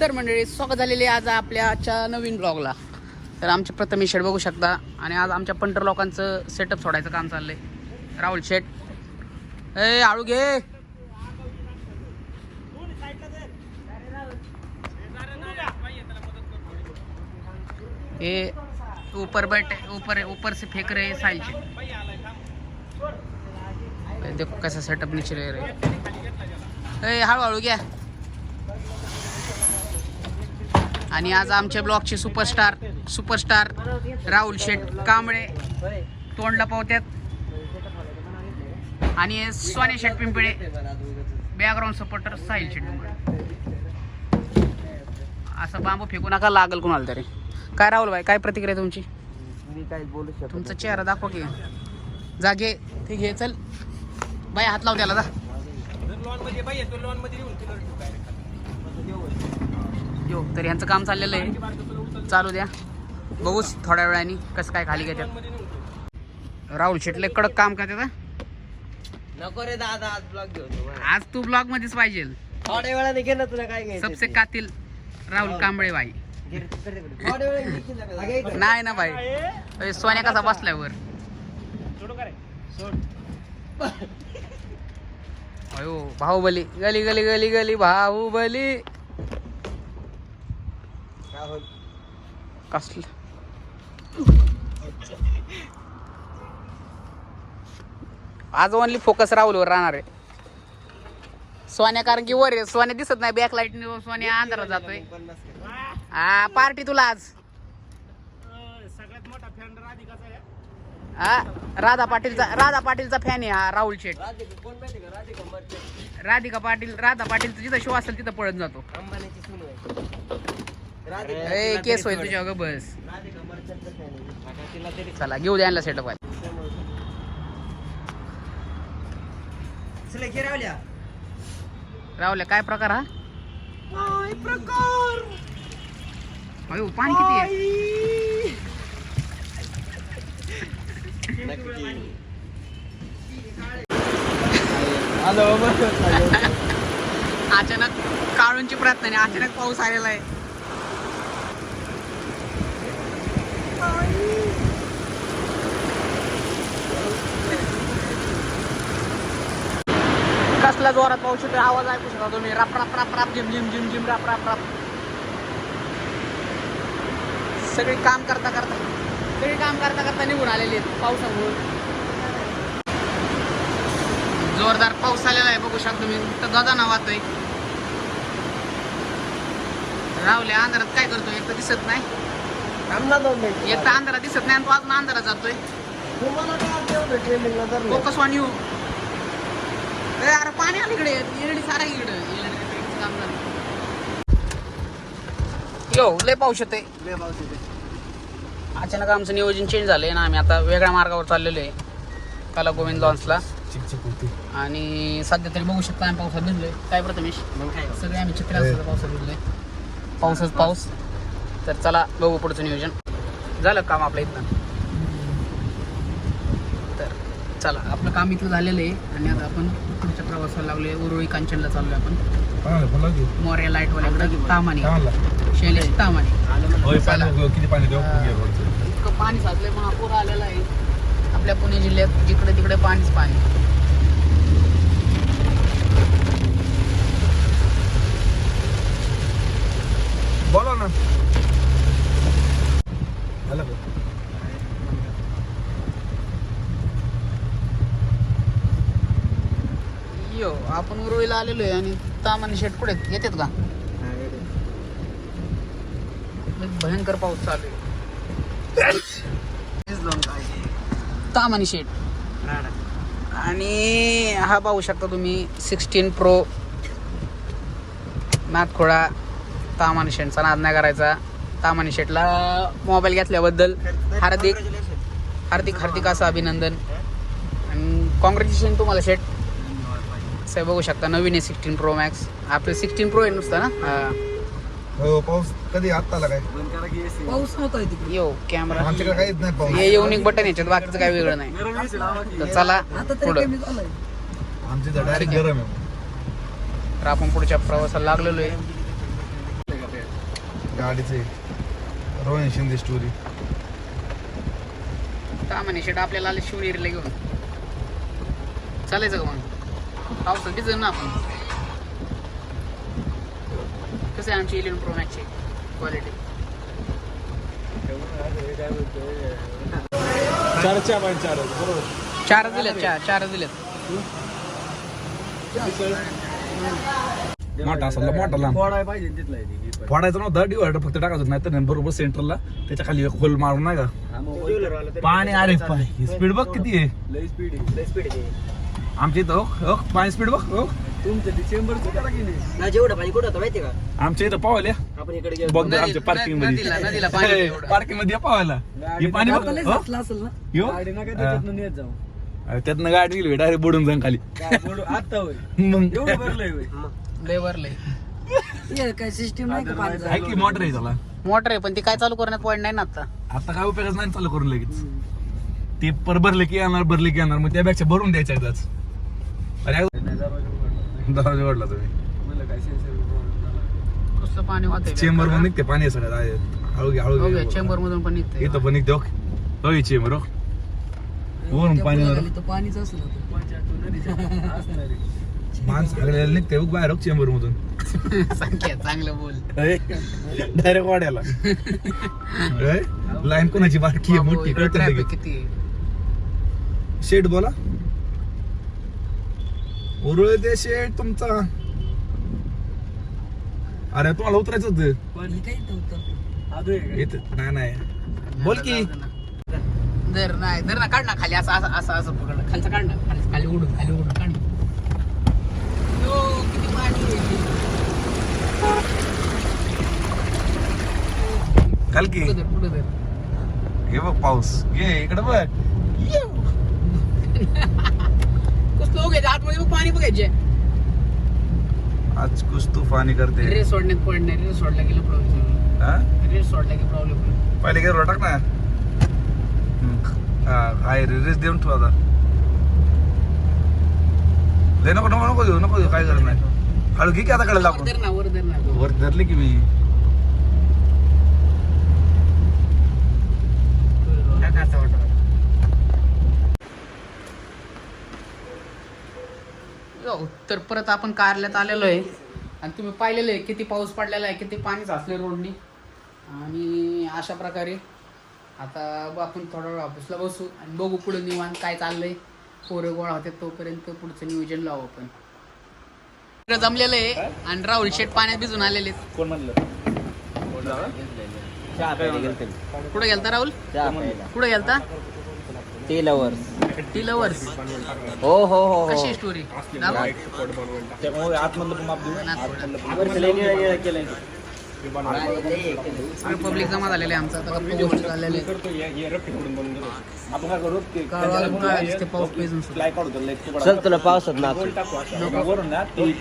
तर मंडळी स्वागत झालेले आहे आज आपल्या आजच्या नवीन ब्लॉगला तर आमचे प्रथम शेड बघू शकता. आणि आज आमच्या पंटर लोकांचं सेटअप सोडायचं काम चाललंय. राहुल शेट. ए आळू घे. हे ऊपर बैठ ऊपर ऊपर से फेंक रहे हैं साहिल शेट. देखो कसा सेटअप नीचे ले रहे. ए हळूहळू घ्या. आणि आज आमच्या ब्लॉगचे सुपरस्टार सुपरस्टार राहुल शेठ कांबळे तोंडला पावत्यात आणि सोने शेठ पिंपळे बॅकग्राऊंड सपोर्टर साहिल शेठ पिंपळे असं बांबू फेकू नका लागल कुणाला तरी. काय राहुल भाई काय प्रतिक्रिया तुमची? मी काय बोलू शकतो तुमचा चेहरा दाखवा की. जागे ते घे चल. बाई हात लाव त्याला जा. यो तर यांचं काम चाललेलं आहे. चालू द्या. बघूच थोड्या वेळाने कसं काय खाली घेतात. राहुल शेटले कडक काम करतात. नको रे दादा आज ब्लॉग घेऊ आज तू ब्लॉग मध्येच पाहिजे. थोड्या वेळाने ना तुला काय सबसे कातील राहुल कांबळे बाई. नाही ना बाई. सोन्या कसा बसलाय वर. अयो बाहुबली. गली गली गली गली बाहुबली. काय होईल? कसलं आज ओनली फोकस राहुलवर राहणार आहे. सोन्या कारण की वर आहे. सोन्या दिसत नाही बॅक लाइट सोन्या अंधारात जातोय. हा पार्टी तुला आज. हा राधा पाटीलचा राधा पाटीलचा फॅन आहे हा राहुल शेठ. राधिका राधिका पाटील राधा पाटीलचा जिथं शो असेल तिथं पळत जातो. आहे ए केस होय तुझ्या ग बस. आहे. चला घेऊ द्या सेटअप घे रावल्या. राहुल काय प्रकार हा? काय प्रकार? अयो पाणी किती आहे? अचानक काळूंची प्रार्थना नाही अचानक पाऊस आलेला आहे. कसला जोरात पाऊस येतोय आवाज ऐकू शकता तुम्ही. राप राप राप राप जिम जिम जिम जिम राप राप राप. सगळे काम करता करता सगळे काम करता करता निघून आलेले आहेत पावसामुळे. जोरदार पाऊस आलेला आहे बघू शकता तुम्ही. तर गदा वाहतोय. राहुले अंधारात काय करतोय? एक तर दिसत नाही. ना एक तर अंधारात दिसत नाही आणि तो अजून अंधारात जातोय. फोकस ऑन यू अरे पाणी आलं इकडे. येरडी सारा इकडे. येरडी काम झालं. यो लय पाऊस अचानक आमचं नियोजन चेंज झालंय ना आम्ही आता वेगळ्या मार्गावर चाललेलो आहे. कला गोविंद लॉन्सला आणि सध्या तरी बघू शकता आम्ही पावसात भिजलोय. काय प्रथमेश मग काय? सगळे आम्ही चित्र असतो पावसात भिजलोय. पाऊसच पाऊस. तर चला बघू पुढचं नियोजन. झालं काम आपलं इथं तर चला आपलं काम इथलं झालेलं आहे आणि आता आपण पुढच्या प्रवासाला लागलोय. उरुळी कांचनला चाललोय आपण. मोर्या लाईटवाल्याकडे. तामाने. शैलेश तामाने. चला. इतकं पाणी साचलंय महापूर आलेला आहे. आपल्या पुणे जिल्ह्यात जिकडे तिकडे पाणीच पाणी बोला ना झालं का? यो आपण उरुळीला आलेलो आहे आणि तामाने शेट कुठे येतात का? भयंकर पाऊस चालू आहे. आणि शेट. आणि हा पाहू शकता तुम्ही सिक्स्टीन प्रो नाथखोडा ताम आणि शेटचा नाद नाही करायचा. तामाने शेटला मोबाईल घेतल्याबद्दल हार्दिक हार्दिक हार्दिक असं अभिनंदन. आणि कॉंग्रॅच्युलेशन तुम्हाला शेट. साहेब बघू शकता नवीन आहे सिक्स्टीन प्रो मॅक्स आपलं सिक्स्टीन प्रो आहे नुसतं ना? हा. हो पाऊस कधी आत्ता आला काय? पाऊस नव्हता तिकडे यो कॅमेरा आमच्याकडे काहीच नाही पाऊस. हे युनिक बटन याच्यात बाकीचं काही वेगळं नाही. तर चला आता तरी पुढं. कमी झालंय. आमची तर डायरेक्ट. गरम आहे. तर आपण पुढच्या प्रवासाला लागलेलो आहे. गाडीचे रोहन शिंदे स्टोरी का म्हणे शेट आपल्याला आले शिवनेरीला घेऊन. चालायचं का मग? पावसात भिजन ना आपण कसं आहे आमची इलेव्हन प्रो क्वालिटी बाय चार बरोबर चार दिलेत चार चार दिलेत मोठा असाला मोठा लांब फोडाय पाहिजे तिथला आहे ती. फोडायचं नव्हतं डिवायडर फक्त टाकायचं नाही तर बरोबर सेंटरला त्याच्याखाली एक होल मारून नाही का हा, मग पाणी अरे पाय स्पीड बघ किती आहे लय स्पीड आहे स्पीड आहे आमच्या इथं ओख ओख पाणी स्पीड बघ ओख तुमचं डिसेंबरचं करा की नाही? ना जेवढं पाणी कुठं होतं माहिती का? आमच्या इथं पावल्या आपण इकडे गेलो. बघ नदी- आमच्या पार्किंगमध्ये. एवढं. पार्किंगमध्ये पावायला. हे पाणी बघ असेल ना? यो? गाडी नका त्याच्यातनं नेत जाऊ. अरे त्यातनं गाडी गेली डायरेक्ट बुडून जाईन खाली. आता होय. मग. एवढं भरलंय होय. लय भरलंय. हे काय सिस्टीम नाही का की मोटर आहे त्याला? मोटर आहे पण ती काय चालू करण्यात पॉईंट नाही ना आता आता काय उपयोगच नाही चालू करून लगेच. ते पर भरले की येणार भरले की येणार मग त्यापेक्षा भरून द्यायच्या एकदाच. अरे दरवाजा उघडला तुम्ही. पाणी वाहतंय चेंबरमध्ये निघते पाणी सगळं. आहे. हळू घे हळू घे. चेंबर मधून पण निघतंय इथं पण निघते हो. ही चेंबर हो. वरून पाणी पाणीच असलं माणसं सगळ्याला निघते बघ बाहेर चेंबर मधून. संख्या चांगलं बोल. डायरेक्ट वाड्याला. लाईन कोणाची बारकी आहे मोठी ट्रॅफिक. किती आहे? शेड बोला. उरळ शेड तुमचा. अरे तुम्हाला उतरायचं होतं? पाणी आदू आहे इथं? नाही नाही. बोल की. धर नाही धर ना काढ ना खाली असं असं असं असं पकड खालचं काढ ना खाली खाली उडून खाली उडून काढ. ना. यो, किती पाणी आहे. काल की. पुढं धर, पुढं धर. हे बघ पाऊस. घे इकडे बघ. घ्यायचं आतमध्ये बघ पाणी बघायचे. आज कुछ तूफानी करते रेस सोडण्यात पड नाही रेस सोडला गेलं प्रॉब्लेम हा? रेस सोडला की प्रॉब्लेम पहिले गेलो टाक ना. हम्म. हा हाय रिलीज देऊन ठेव आता. लय नको नको नको देऊ नको देऊ काय करत नाही. हळू घे की आता कडे वर धर ना वर धर ना. वर धरले की मी. टाका असं वाटतं. यो, तर परत आपण कारल्यात आलेलो आहे. आणि तुम्ही पाहिलेलं आहे किती पाऊस पडलेला आहे किती पाणी साचले रोडनी. आणि अशा प्रकारे आता ब- आपण थोडा वेळ ऑफिसला बसू आणि बघू पुढे निवांत काय चाललंय. पोरं गोळा होते तोपर्यंत पुढचं नियोजन लावू आपण. इकडं जमलेलं आहे आणि राहुल शेट पाण्यात भिजून आलेले आहेत. कोण म्हणलं? कुठं गेलता राहुल? कुठं गेलता? टी लवर्स टी लवर्स हो हो हो. कशी स्टोरी आतमधलं माप देऊ. केलंय पब्लिक जमा झालेले आमचा. आता. आपण काय करू? ते काय पाऊस पेजून सुद्धा. चल तुला पावसात नाच. नको वरून ना ते